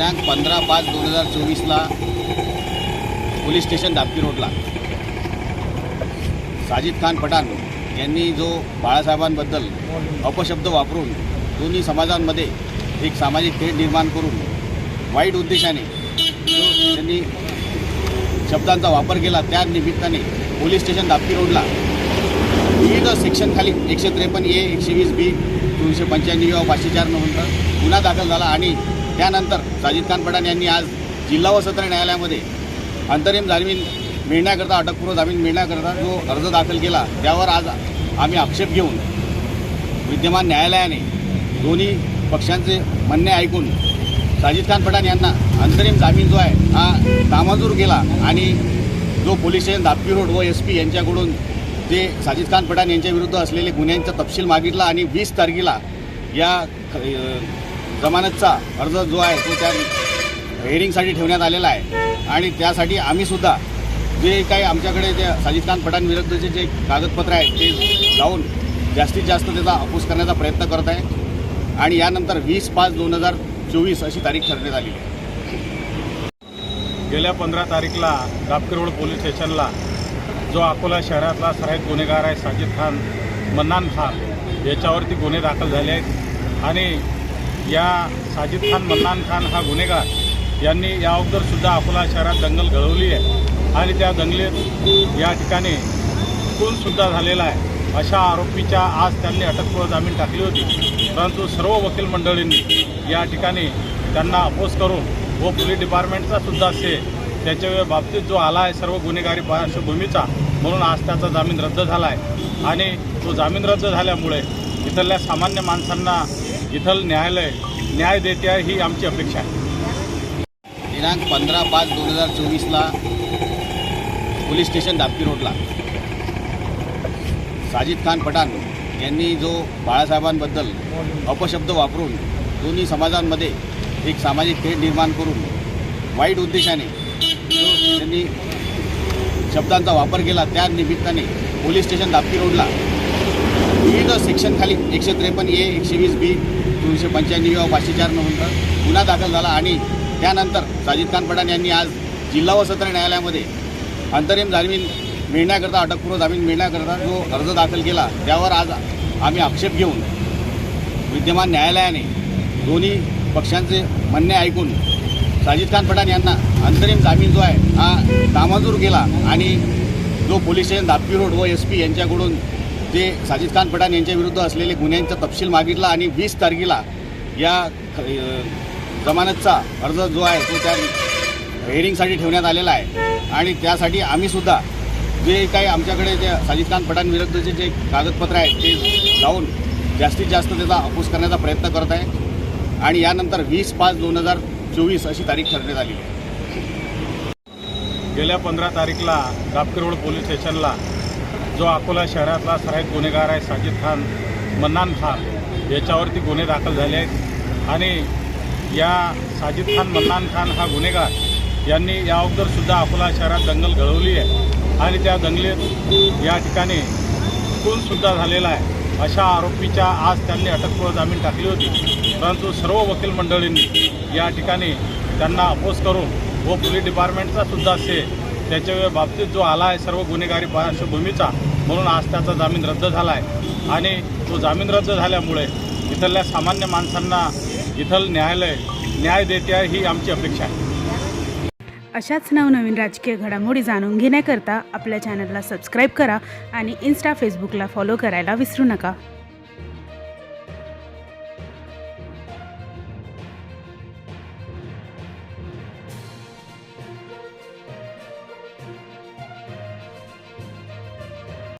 दिनांक पंधरा पाच दोन हजार चोवीसला पोलीस स्टेशन दापकी रोडला. साजिद खान पठाण यांनी जो बाळासाहेबांबद्दल अपशब्द वापरून दोन्ही समाजांमध्ये एक सामाजिक खेळ निर्माण करून वाईट उद्देशाने जो त्यांनी शब्दांचा वापर केला त्या निमित्ताने पोलीस स्टेशन दापकी रोडला. विविध सेक्शनखाली एकशे त्रेपन्न ए एकशे वीस बी दोनशे पंच्याण्णव पाचशे चार नंतर गुन्हा दाखल झाला आणि त्यानंतर साजिद खान पठाण यांनी आज जिल्हा व सत्र न्यायालयामध्ये अंतरिम जामीन मिळण्याकरता अटकपूर्व जामीन मिळण्याकरता जो अर्ज दाखल केला त्यावर आज आम्ही आक्षेप घेऊन विद्यमान न्यायालयाने दोन्ही पक्षांचे म्हणणे ऐकून साजिद खान पठाण यांना अंतरिम जामीन जो आहे हा नामंजूर केला आणि जो पोलीस स्टेशन दापी रोड व एस पी यांच्याकडून जे साजिद खान पठाण यांच्या विरुद्ध असलेले गुन्ह्यांचा तपशील मागितला आणि वीस तारखेला या जमानतचा अर्ज जो आहे तो त्या हेअरिंगसाठी ठेवण्यात आलेला आहे. आणि त्यासाठी आम्हीसुद्धा जे काही आमच्याकडे जे साजिद खान पठाण जे कागदपत्र आहेत ते जाऊन जास्तीत जास्त त्याचा अपूस करण्याचा प्रयत्न करत आहे. आणि यानंतर वीस पाच दोन हजार चोवीस अशी तारीख ठरण्यात आली आहे. गेल्या पंधरा तारीखला दापकी रोड पोलीस स्टेशनला जो अकोला शहरातला सराईत गुन्हेगार आहे साजिद खान मन्नान खान याच्यावरती गुन्हे दाखल झाले आहेत. आणि या साजिद खान मन्नान खान हा गुन्हेगार. यांनी या अगोदरसुद्धा अकोला शहरात दंगल घडवली आहे. आणि त्या दंगलीत या ठिकाणी खूनसुद्धा झालेला आहे. अशा आरोपीच्या आज त्यांनी अटकपूर्व जामीन टाकली होती. परंतु सर्व वकील मंडळींनी या ठिकाणी त्यांना अपोज करून व पोलीस डिपार्टमेंटचा सुद्धा असे त्याच्या बाबतीत जो आला आहे सर्व गुन्हेगारी पार्श्वभूमीचा म्हणून आज त्याचा जामीन रद्द झाला आहे. आणि तो जामीन रद्द झाल्यामुळे इथल्या सामान्य माणसांना इथलं न्यायालय न्याय देते आहे ही आमची अपेक्षा आहे. दिनांक पंधरा पाच दोन हजार चोवीसला पोलीस स्टेशन दापकी रोडला. साजिद खान पठाण यांनी जो बाळासाहेबांबद्दल अपशब्द वापरून दोन्ही समाजांमध्ये एक सामाजिक थेट निर्माण करून वाईट उद्देशाने त्यांनी शब्दांचा वापर केला त्या निमित्ताने पोलीस स्टेशन दापकी रोडला विविध सेक्शनखाली एकशे त्रेपन्न ए एकशे वीस बी दोनशे पंच्याण्णव किंवा पाचशे चार नंतर गुन्हा दाखल झाला आणि त्यानंतर साजिद खान पठाण यांनी आज जिल्हा व सत्र न्यायालयामध्ये अंतरिम जामीन मिळण्याकरता अटकपूर्व जामीन मिळण्याकरता जो अर्ज दाखल केला त्यावर आज आम्ही आक्षेप घेऊन विद्यमान न्यायालयाने दोन्ही पक्षांचे म्हणणे ऐकून साजिद खान पठाण यांना अंतरिम जामीन जो आहे हा नामंजूर केला आणि जो पोलीस स्टेशन दापी रोड व एस पी यांच्याकडून जे साजिद खान पठाण यांच्या विरुद्ध असलेले गुन्ह्यांचा तपशील मागितला आणि वीस तारखेला या जमानतचा अर्ज जो आहे तो त्या हेअरिंगसाठी ठेवण्यात आलेला आहे. आणि त्यासाठी आम्हीसुद्धा जे काही आमच्याकडे जे साजिद खान पठाणविरुद्धचे जे कागदपत्र आहेत ते जाऊन जास्तीत जास्त त्याचा अपूस करण्याचा प्रयत्न करत आहे. आणि यानंतर वीस पाच दोन हजार चोवीस अशी तारीख ठरण्यात आली आहे. गेल्या पंधरा तारीखला रापकी रोड पोलीस स्टेशनला जो अकोला शहरातला सहाय्यक गुन्हेगार आहे साजिद खान मन्नान खान याच्यावरती गुन्हे दाखल झाले आहेत. आणि या साजिद खान मन्नान खान हा गुन्हेगार यांनी या अगोदरसुद्धा अकोला शहरात दंगल घडवली आहे. आणि त्या दंगलीत या ठिकाणी खूनसुद्धा झालेला आहे. अशा आरोपीच्या आज त्यांनी अटकपूर्व जामीन टाकली होती. परंतु सर्व वकील मंडळींनी या ठिकाणी त्यांना अपोज करून व पोलीस डिपार्टमेंटचासुद्धा से त्याच्या बाबतीत जो आला आहे सर्व गुन्हेगारी पार्श्वभूमीचा म्हणून आज त्याचा जामीन रद्द झाला आहे आणि तो जामीन रद्द झाल्यामुळे इथल्या सामान्य माणसांना इथलं न्यायालय न्याय देते आहे ही आमची अपेक्षा आहे. अशाच नवनवीन राजकीय घडामोडी जाणून घेण्याकरता आपल्या चॅनलला सबस्क्राईब करा आणि इन्स्टा फेसबुकला फॉलो करायला विसरू नका.